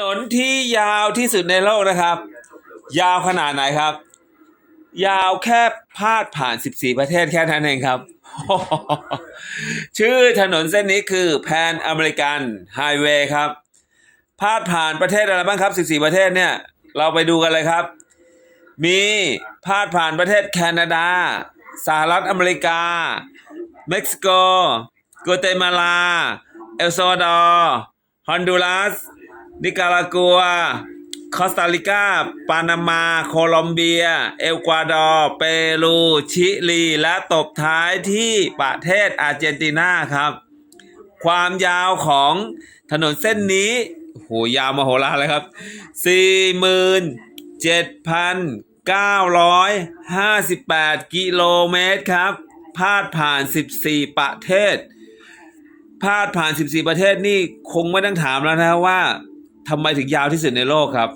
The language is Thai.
นนที่ยาวที่สุดในโลกนะครับ ยาวขนาดไหนครับ ยาวแค่พาดผ่าน 14 ประเทศแค่นั้นเองครับ ชื่อถนนเส้นนี้คือแพนอเมริกันไฮเวย์ครับ พาดผ่านประเทศอะไรบ้างครับ 14 ประเทศเนี่ย เราไปดูกันเลยครับ มีพาดผ่านประเทศแคนาดา สหรัฐอเมริกา เม็กซิโกกัวเตมาลา เอลซัลวาดอร์ฮอนดูรัส นิการากัว คอสตาริกา ปานามา โคลอมเบีย เอลกวาดอร์ เปรู ชิลี และตบท้ายที่ประเทศอาร์เจนตินาครับ ความยาวของถนนเส้นนี้โหยาวมโหฬารเลยครับ 47,958 กิโลเมตรครับ พาดผ่าน 14 ประเทศ พาดผ่าน 14 ประเทศนี่คงไม่ต้องถามแล้วนะว่า ทำไมถึงยาวที่สุดในโลกครับ